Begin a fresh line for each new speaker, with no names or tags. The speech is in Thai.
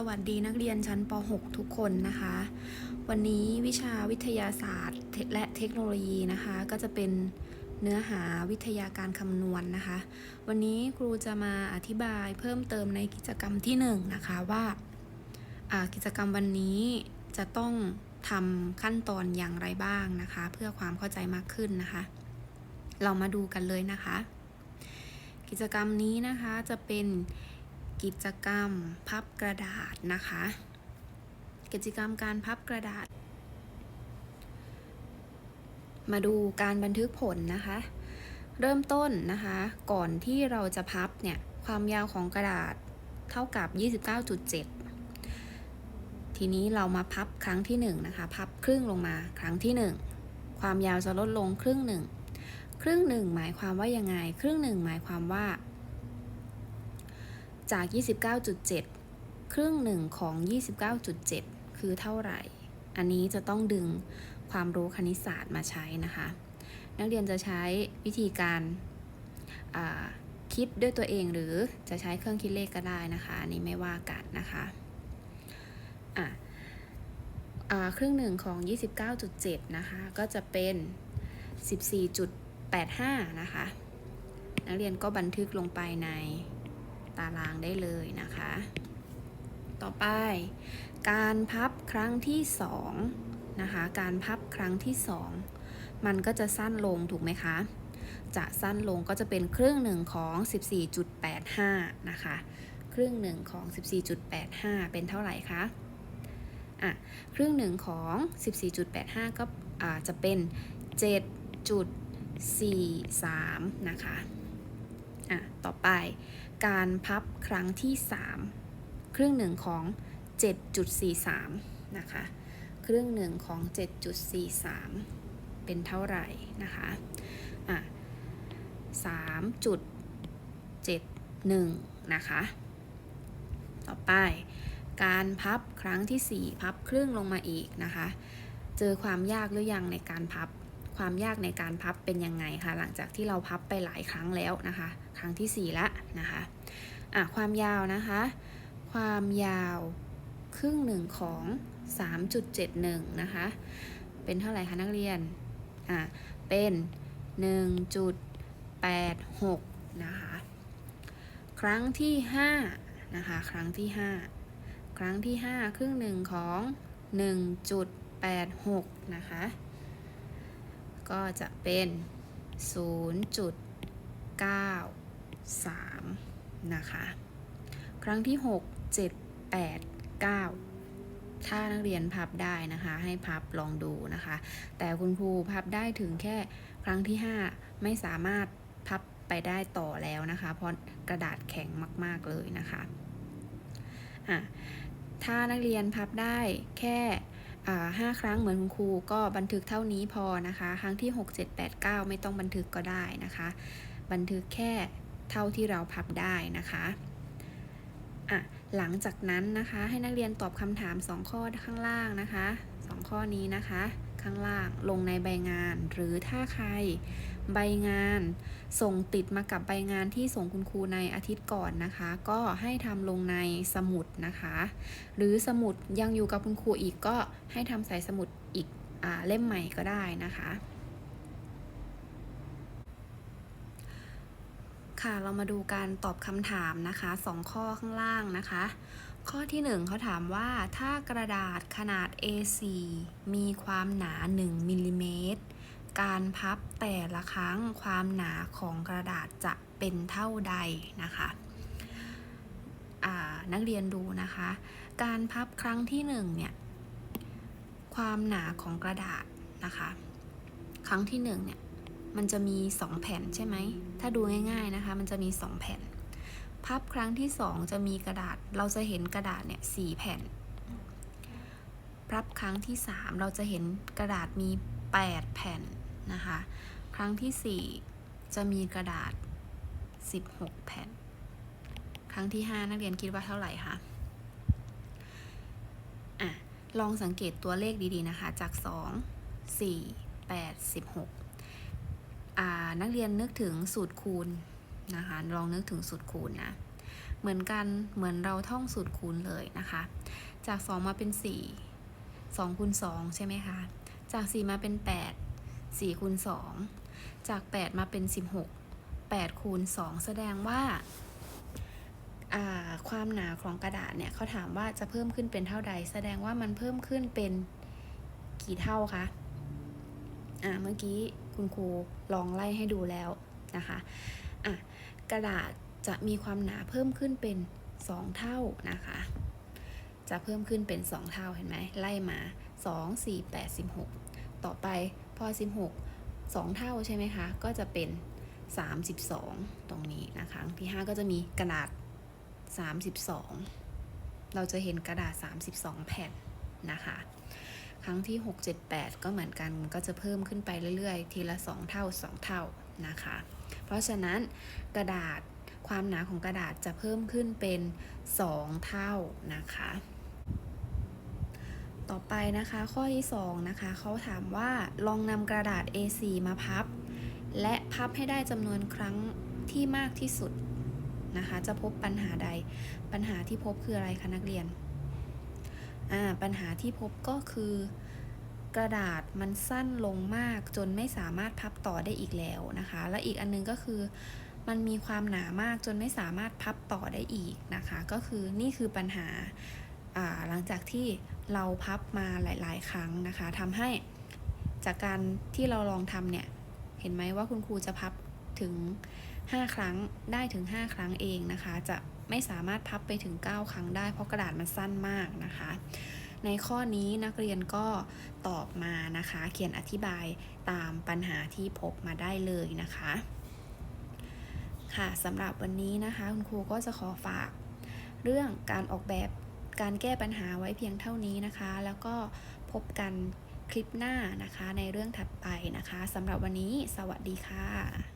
สวัสดีนักเรียนชั้นป .6 ทุกคนนะคะ วันนี้วิชาวิทยาศาสตร์และเทคโนโลยีนะคะ ก็จะเป็นเนื้อหาวิทยาการคำนวณนนะคะ วันนี้ครูจะมาอธิบายเพิ่มเติมในกิจกรรมที่ 1นงนะคะว่าอ่ากิจกรรมวันนี้จะต้องทำขั้นตอนอย่างไรบ้างนะคะ เพื่อความเข้าใจมากขึ้นนะคะ เรามาดูกันเลยนะคะ กิจกรรมนี้นะคะจะเป็น กิจกรรมพับกระดาษนะคะ กิจกรรมการพับกระดาษ มาดูการบันทึกผลนะคะ เริ่มต้นนะคะ ก่อนที่เราจะพับเนี่ย ความยาวของกระดาษเท่ากับ 29.7 ทีนี้เรามาพับครั้งที่1นะคะ พับครึ่งลงมาครั้งที่ 1 ความยาวจะลดลงครึ่งหนึ่ง ครึ่งหนึ่งหมายความว่ายังไง ครึ่งหนึ่งหมายความว่า จาก 29.7 ครึ่งหนึ่งของ 29.7 คือเท่าไหร่ อันนี้จะต้องดึงความรู้คณิตศาสตร์มาใช้นะคะ นักเรียนจะใช้วิธีการคิดด้วยตัวเองหรือจะใช้เครื่องคิดเลขก็ได้นะคะอันนี้ไม่ว่ากันนะคะอะครึ่งหนึ่งของ 29.7 นะคะ ก็จะเป็น 14.85 นะคะ นักเรียนก็บันทึกลงไปใน ตารางได้เลยนะคะ ต่อไป การพับครั้งที่2นะคะ การพับครั้งที่ 2 มันก็จะสั้นลงถูกไหมคะ จะสั้นลงก็จะเป็นครึ่งหนึ่งของ 14.85 นะคะ ครึ่งหนึ่งของ 14.85 เป็นเท่าไหร่คะอะครึ่งหนึ่งของ 14.85 ก็อาจะเป็น 7.43 นะคะ อะต่อไปการพับครั้งที่ 3 ครึ่งหนึ่งของ 7.43 นะคะ ครึ่งหนึ่งของ 7.43 เป็นเท่าไหร่นะคะอะ3.71 นะคะ ต่อไปการพับครั้งที่ 4 พับครึ่งลงมาอีกนะคะ เจอความยากหรือยังในการพับ ความยากในการพับเป็นยังไงคะหลังจากที่เราพับไปหลายครั้งแล้วนะคะ ครั้งที่ 4 ละนะคะอะความยาวนะคะ ความยาวครึ่งหนึ่งของ 3.71 นะคะ เป็นเท่าไหร่คะนักเรียนอะเป็น 1.86 นะคะ ครั้งที่ 5 นะคะ ครั้งที่ 5 ครั้งที่ 5 ครึ่งหนึ่งของ 1.86 นะคะ ก็จะเป็น 0.93 นะคะ ครั้งที่ 6 7 8 9 ถ้านักเรียนพับได้นะคะ ให้พับลองดูนะคะ แต่คุณครูพับได้ถึงแค่ครั้งที่ 5 ไม่สามารถพับไปได้ต่อแล้วนะคะ เพราะกระดาษแข็งมาก ๆ เลยนะคะอะถ้านักเรียนพับได้แค่ ห้าครั้งเหมือนคุณครูก็บันทึกเท่านี้พอนะคะ ครั้งที่ 6 7 8 9 ไม่ต้องบันทึกก็ได้นะคะ บันทึกแค่เท่าที่เราพับได้นะคะอะหลังจากนั้นนะคะให้นักเรียนตอบคำถาม 2 ข้อข้างล่างนะคะ 2 ข้อนี้นะคะ ข้างล่าง ลงในใบงาน หรือถ้าใครใบงานส่งติดมากับใบงานที่ส่งคุณครูในอาทิตย์ก่อนนะคะ ก็ให้ทำลงในสมุดนะคะ หรือสมุดยังอยู่กับคุณครูอีกก็ให้ทำใส่สมุดอีกอเล่มใหม่ก็ได้นะคะค่ะ เรามาดูการตอบคำถามนะคะสองข้อข้างล่างนะคะ ข้อที่ 1เขาถามว่าถ้ากระดาษขนาด A4 มีความหนา 1มิลลิเมตรการพับแต่ละครั้งความหนาของกระดาษจะเป็นเท่าใดนะคะนักเรียนดูนะคะ การพับครั้งที่1เนี่ยความหนาของกระดาษนะคะ ครั้งที่1เนี่ยมันจะมี 2 แผ่นใช่ไหมถ้าดูง่ายๆนะคะ มันจะมี 2 แผ่น พับครั้งที่2จะมีกระดาษ เราจะเห็นกระดาษเนี่ยสี่แผ่น พับครั้งที่3เราจะเห็นกระดาษมี8แผ่นนะคะ ครั้งที่4จะมีกระดาษ16แผ่น ครั้งที่5นักเรียนคิดว่าเท่าไหร่คะอะลองสังเกตตัวเลขดีๆนะคะ จาก2 4 8 16อ่านักเรียนนึกถึงสูตรคูณ นะคะ ลองนึกถึงสูตรคูณนะ เหมือนกัน เหมือนเราท่องสูตรคูณเลยนะคะ จาก 2 มาเป็น 4 2คูณ2ใช่ไหมคะ จาก 4 มาเป็น 8 4คูณ2จาก 8 มาเป็น 16 8คูณ2แสดงว่าความหนาของกระดาษเนี่ยเขาถามว่าจะเพิ่มขึ้นเป็นเท่าใด แสดงว่ามันเพิ่มขึ้นเป็นกี่เท่าคะอ่าเมื่อกี้คุณครูลองไล่ให้ดูแล้วนะคะ อะกระดาษจะมีความหนาเพิ่มขึ้นเป็น 2 เท่านะคะ จะเพิ่มขึ้นเป็น 2 เท่าเห็นไหมไล่มา 2 4 8 16 ต่อไปพอ 16 2 เท่าใช่ไหมคะ ก็จะเป็น 32 ตรงนี้นะคะที่ 5 ก็จะมีกระดาษ 32 เราจะเห็นกระดาษ 32 แผ่นนะคะ ครั้งที่ 6 7 8 ก็เหมือนกันก็จะเพิ่มขึ้นไปเรื่อยๆ ทีละ 2 เท่า 2 เท่านะคะ เพราะฉะนั้นกระดาษความหนาของกระดาษจะเพิ่มขึ้นเป็น 2 เท่านะคะ ต่อไปนะคะข้อที่ 2 นะคะเขาถามว่าลองนำกระดาษ A4 มาพับ และพับให้ได้จำนวนครั้งที่มากที่สุดนะคะ จะพบปัญหาใด ปัญหาที่พบคืออะไรคะนักเรียนอ่าปัญหาที่พบก็คือ กระดาษมันสั้นลงมากจนไม่สามารถพับต่อได้อีกแล้วนะคะ และอีกอันนึงก็คือมันมีความหนามากจนไม่สามารถพับต่อได้อีกนะคะ ก็คือนี่คือปัญหาหลังจากที่เราพับมาหลาย ๆ ครั้งนะคะทำให้จากการที่เราลองทำเนี่ยเห็นไหมว่าคุณครูจะพับถึง 5 ครั้งได้ถึง 5 ครั้งเองนะคะ จะไม่สามารถพับไปถึง 9 ครั้งได้เพราะกระดาษมันสั้นมากนะคะ ในข้อนี้นักเรียนก็ตอบมานะคะ เขียนอธิบายตามปัญหาที่พบมาได้เลยนะคะ ค่ะสำหรับวันนี้นะคะ คุณครูก็จะขอฝาก เรื่องการออกแบบการแก้ปัญหาไว้เพียงเท่านี้นะคะ แล้วก็พบกันคลิปหน้านะคะในเรื่องถัดไปนะคะสำหรับวันนี้สวัสดีค่ะ